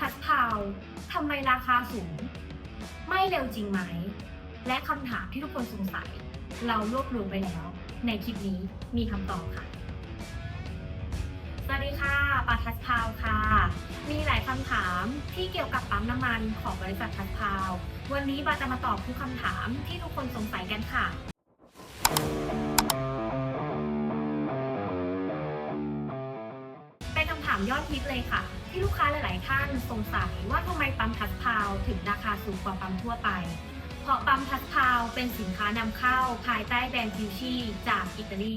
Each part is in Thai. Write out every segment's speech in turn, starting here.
ทัชพาวทำไมราคาสูง ไม่เร็วจริงไหม และคำถามที่ทุกคนสงสัย เรารวบรวมไปแล้ว ในคลิปนี้มีคำตอบค่ะ สวัสดีค่ะปาทัชพาวค่ะ มีหลายคำถามที่เกี่ยวกับปั๊มน้ำมันของบริษัททัชพาว วันนี้บาจะมาตอบทุกคำถามที่ทุกคนสงสัยกันค่ะามยอดฮิตเลยค่ะ ที่ลูกค้าหลาย ๆ ท่านสงสัยว่าทำไมปั๊มทัชพาวถึงราคาสูงกว่าปั๊มทั่วไป เพราะปั๊มทัชพาวเป็นสินค้านำเข้าภายใต้แบรนด์ฟิวชี่จากอิตาลี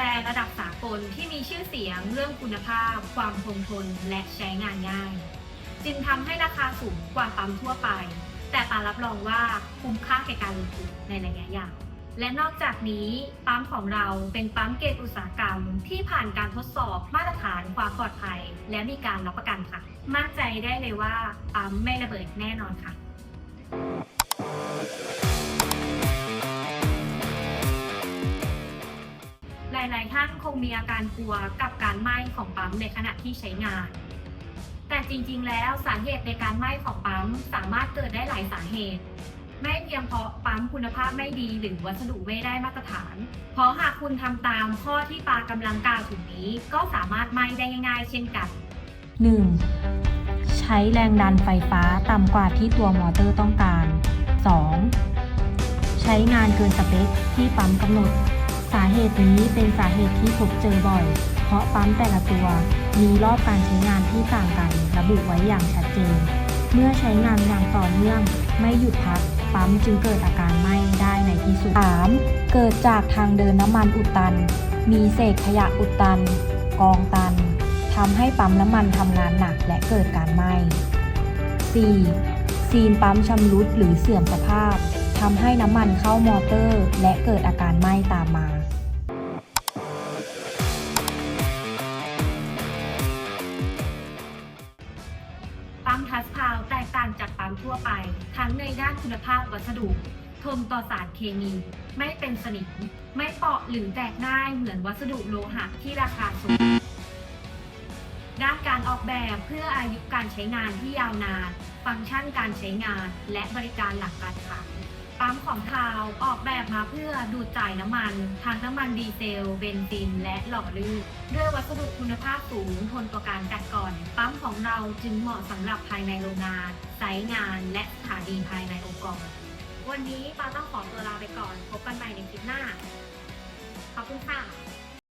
แบรนด์ระดับสากลที่มีชื่อเสียงเรื่องคุณภาพ ความคงทนและใช้งานง่าย จึงทำให้ราคาสูงกว่าปั๊มทั่วไป แต่ปารับรองว่าคุ้มค่าแก่การลงทุนในระยะยาวและนอกจากนี้ปั๊มของเราเป็นปั๊มเกรดอุตสาหกรรมที่ผ่านการทดสอบมาตรฐานความปลอดภัย และมีการรับประกันค่ะ มั่นใจได้เลยว่าปั๊มไม่ระเบิดแน่นอนค่ะายๆท่านคงมีอาการกลัวกับการไหม้ของปั๊มในขณะที่ใช้งาน แต่จริงๆ แล้วสาเหตุในการไหม้ของปั๊มสามารถเกิดได้หลายสาเหตุ ไม่เพียงเพราะปั๊มคุณภาพไม่ดีหรือวัสดุไม่ได้มาตรฐาน เพราะหากคุณทำตามข้อที่ปากำลังกล่าวถึงนี้ ก็สามารถไหม้ได้ง่ายๆ เช่นกัน 1. ใช้แรงดันไฟฟ้าต่ำกว่าที่ตัวมอเตอร์ต้องการ 2. ใช้งานเกินสเปคที่ปั๊มกำหนด สาเหตุนี้เป็นสาเหตุที่พบเจอบ่อย เพราะปั๊มแต่ละตัวมีรอบการใช้งานที่ต่างกันระบุไว้อย่างชัดเจน เมื่อใช้งานอย่างต่อเนื่องไม่หยุดพักปั๊มจึงเกิดอาการไหม้ได้ในที่สุด 3. เกิดจากทางเดินน้ำมันอุดตัน มีเศษขยะอุดตัน กองตันทำให้ปั๊มน้ำมันทำงานหนักและเกิดการไหม้ 4. ซีนปั๊มชำรุดหรือเสื่อมสภาพ ทำให้น้ำมันเข้ามอเตอร์ และเกิดอาการไหม้ตามมาปั๊มทัสพาวแตกต่างจากปั๊มทั่วไป ทั้งในด้านคุณภาพวัสดุ ทนต่อสารเคมี ไม่เป็นสนิม ไม่เปราะหรือแตกง่ายเหมือนวัสดุโลหะที่ราคาสูง ด้านการออกแบบเพื่ออายุการใช้งานที่ยาวนาน ฟังก์ชันการใช้งาน และบริการหลังการขาย ปั๊มของทาวออกแบบมาเพื่อดูดจ่ายน้ำมันทั้งน้ำมันดีเซล เบนซิน และหล่อลื่นด้วยวัสดุคุณภาพสูงทนต่อการกัดกร่อน ปั๊มของเราจึงเหมาะสำหรับภายในโรงงานไซต์งาน และสถานีภายในองค์กร วันนี้ปาต้องขอตัวลาไปก่อน พบกันใหม่ในคลิปหน้า ขอบคุณค่ะ